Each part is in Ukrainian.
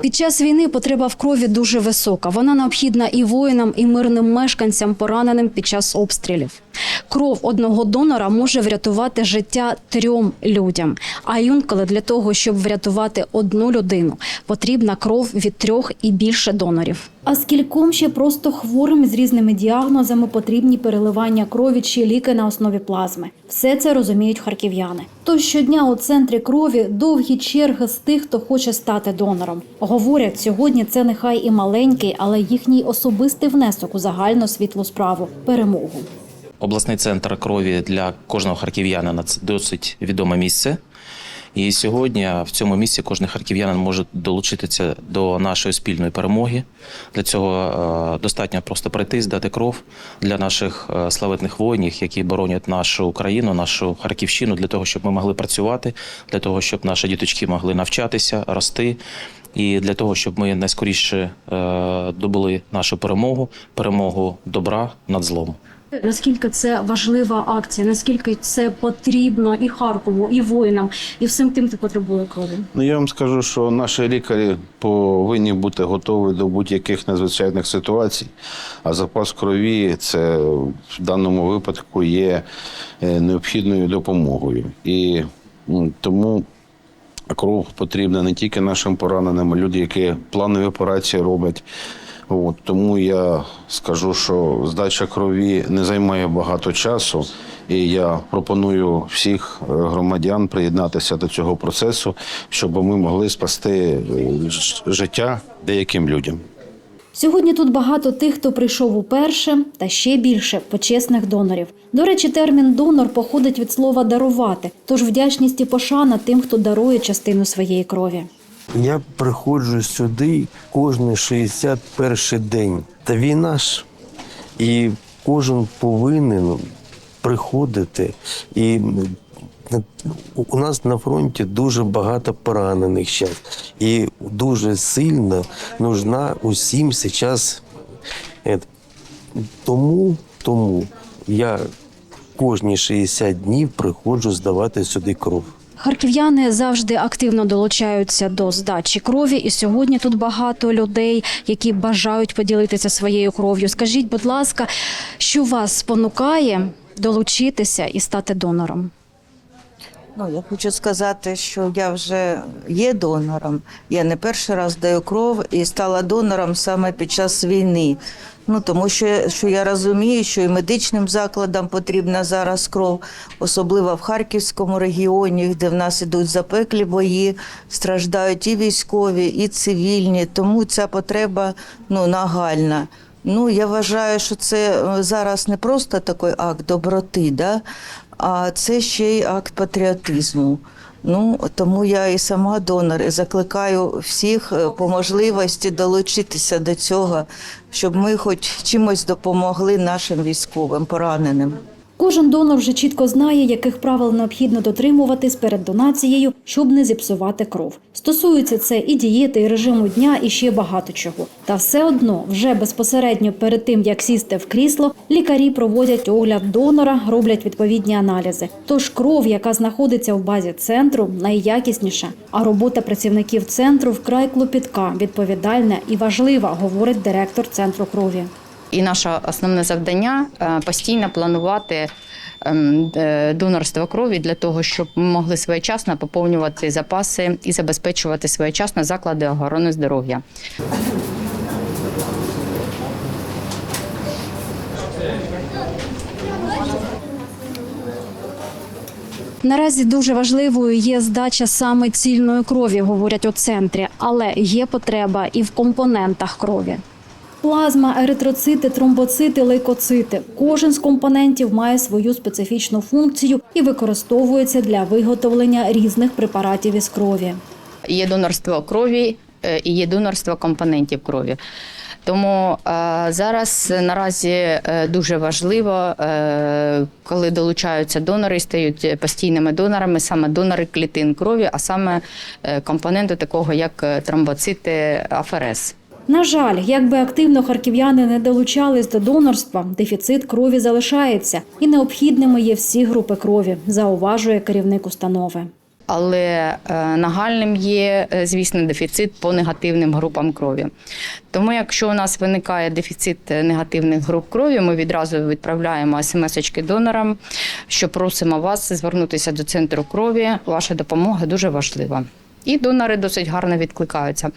Під час війни потреба в крові дуже висока. Вона необхідна і воїнам, і мирним мешканцям, пораненим під час обстрілів. Кров одного донора може врятувати життя трьом людям. А інколи для того, щоб врятувати одну людину, потрібна кров від трьох і більше донорів. А скільком ще просто хворим з різними діагнозами потрібні переливання крові чи ліки на основі плазми. Все це розуміють харків'яни. Тож щодня у центрі крові довгі черги з тих, хто хоче стати донором. Говорять, сьогодні це нехай і маленький, але їхній особистий внесок у загальну світлу справу перемогу. Обласний центр крові для кожного харків'янина це досить відоме місце. І сьогодні в цьому місці кожен харків'янин може долучитися до нашої спільної перемоги. Для цього е, достатньо просто прийти, здати кров для наших е, славетних воїнів, які боронять нашу Україну, нашу Харківщину, для того, щоб ми могли працювати, для того, щоб наші діточки могли навчатися, рости. І для того, щоб ми найскоріше е, добули нашу перемогу, перемогу добра над злом. Наскільки це важлива акція, наскільки це потрібно і Харкову, і воїнам, і всім тим, хто потребує крові. Ну, я вам скажу, що наші лікарі повинні бути готові до будь-яких надзвичайних ситуацій. А запас крові це в даному випадку є е, необхідною допомогою. І тому кров потрібна не тільки нашим пораненим, а люди, які планові операції роблять. От, тому я скажу, що здача крові не займає багато часу, і я пропоную всіх е, громадян приєднатися до цього процесу, щоб ми могли спасти е, життя деяким людям. Сьогодні тут багато тих, хто прийшов уперше, та ще більше почесних донорів. До речі, термін донор походить від слова дарувати, тож вдячність і пошана тим, хто дарує частину своєї крові. Я приходжу сюди кожний 61 день. Та війна ж. І кожен повинен приходити. І у нас на фронті дуже багато поранених зараз. І дуже сильно нужна усім зараз. е, Тому, тому я кожні 60 днів приходжу здавати сюди кров. Харків'яни завжди активно долучаються до здачі крові, і сьогодні тут багато людей, які бажають поділитися своєю кров'ю. Скажіть, будь ласка, що вас спонукає долучитися і стати донором? Ну, я хочу сказати, що я вже є донором. Я не перший раз даю кров і стала донором саме під час війни. Ну тому що, що я розумію, що і медичним закладам потрібна зараз кров, особливо в Харківському регіоні, де в нас ідуть запеклі бої, страждають і військові, і цивільні. Тому ця потреба ну нагальна. Ну, я вважаю, що це е, зараз не просто такий акт доброти, да? А це ще й акт патріотизму. Ну, тому я і сама донор і закликаю всіх е, по можливості долучитися до цього, щоб ми хоч чимось допомогли нашим військовим пораненим. Кожен донор вже чітко знає, яких правил необхідно дотримуватись перед донацією, щоб не зіпсувати кров. Стосується це і дієти, і режиму дня, і ще багато чого. Та все одно, вже безпосередньо перед тим як сісти в крісло, лікарі проводять огляд донора, роблять відповідні аналізи. Тож кров, яка знаходиться в базі центру, найякісніша. А робота працівників центру вкрай клопітка, відповідальна і важлива, говорить директор центру крові. І наше основне завдання е, постійно планувати ем, е, донорство крові для того, щоб ми могли своєчасно поповнювати запаси і забезпечувати своєчасно заклади охорони здоров'я. Наразі дуже важливою є здача саме цільної крові, говорять у центрі, але є потреба і в компонентах крові. Плазма, еритроцити, тромбоцити, лейкоцити. Кожен з компонентів має свою специфічну функцію і використовується для виготовлення різних препаратів із крові. Є донорство крові е, і є донорство компонентів крові. Тому е, зараз наразі е, дуже важливо, коли долучаються донори, стають постійними донорами, саме донори клітин крові, а саме компоненти такого, як тромбоцити АФРС. На жаль, як би активно харків'яни не долучались до донорства, дефіцит крові залишається, і необхідними є всі групи крові, зауважує керівник установи. Але е, нагальним є, е, звісно, дефіцит по негативним групам крові. Тому, якщо у нас виникає дефіцит е, негативних груп крові, ми відразу відправляємо смс-очки донорам, що просимо вас звернутися до центру крові. Ваша допомога дуже важлива. І донори досить гарно відкликаються.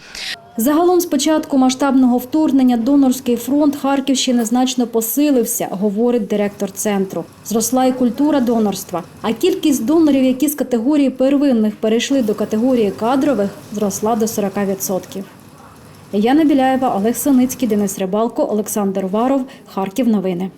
Загалом з початку масштабного вторгнення донорський фронт Харківщини значно посилився, говорить директор центру. Зросла і культура донорства. А кількість донорів, які з категорії первинних перейшли до категорії кадрових, зросла до 40%. Яна Біляєва, Олег Синицький, Денис Рибалко, Олександр Варов. Харків. Новини.